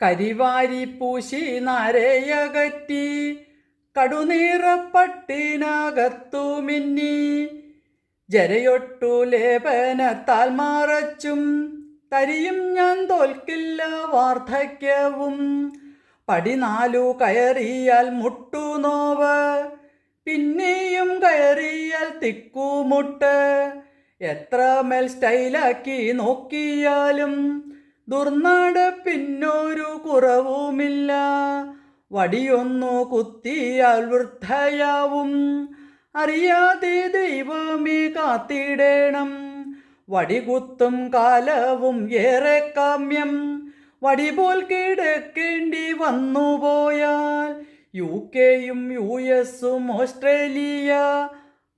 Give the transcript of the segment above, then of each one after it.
കരിവാരി പൂശി നരയകറ്റി കടുനീറപ്പട്ടിനകത്തു മിന്നി. ജരയൊട്ടു ലേപനത്താൽ മറച്ചും തരിയും ഞാൻ തോൽക്കില്ല വാർദ്ധക്യവും. പടിനാലു കയറിയാൽ മുട്ടുനോവ് പിന്നെയും കയറിയാൽ തിക്കുമുട്ട് എത്ര മേൽ സ്റ്റൈലാക്കി നോക്കിയാലും ദുർനാട് പിന്നൊരു കുറവുമില്ല. വടിയൊന്നു കുത്തിയാൽ വൃദ്ധയാവും. അറിയാതെ ദൈവമേ കാത്തിടേണം. വടികുത്തും കാലവും ഏറെ കാമ്യം. വടി പോൽ കിടക്കേണ്ടി വന്നുപോയാൽ യു കെയും യു എസും ഓസ്ട്രേലിയ.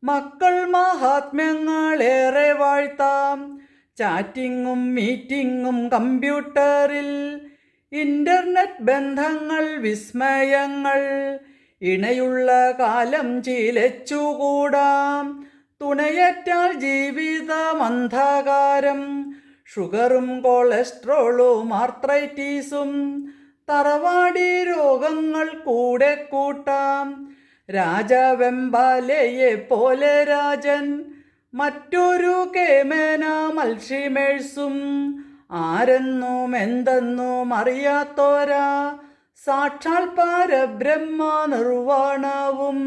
മക്കൾ മഹാത്മ്യങ്ങളേറെ വാഴ്ത്താം. ചാറ്റിങ്ങും മീറ്റിങ്ങും കമ്പ്യൂട്ടറിൽ ഇന്റർനെറ്റ് ബന്ധങ്ങൾ വിസ്മയങ്ങൾ ഇണയുള്ള കാലം ചീലച്ചുകൂടാം തുണയറ്റാൽ ജീവിതം അന്ധകാരം ഷുഗറും കൊളസ്ട്രോളും ആർത്രൈറ്റീസും തറവാടി രോഗങ്ങൾ കൂടെ കൂട്ടാം. രാജവെമ്പാലയെ പോലെ രാജൻ മറ്റൊരു കേമേന മൽഷിമേഴ്സും ആരെന്നും എന്തെന്നും അറിയാത്തോരാ. സാക്ഷാൽ പരബ്രഹ്മ നിർവാണവും.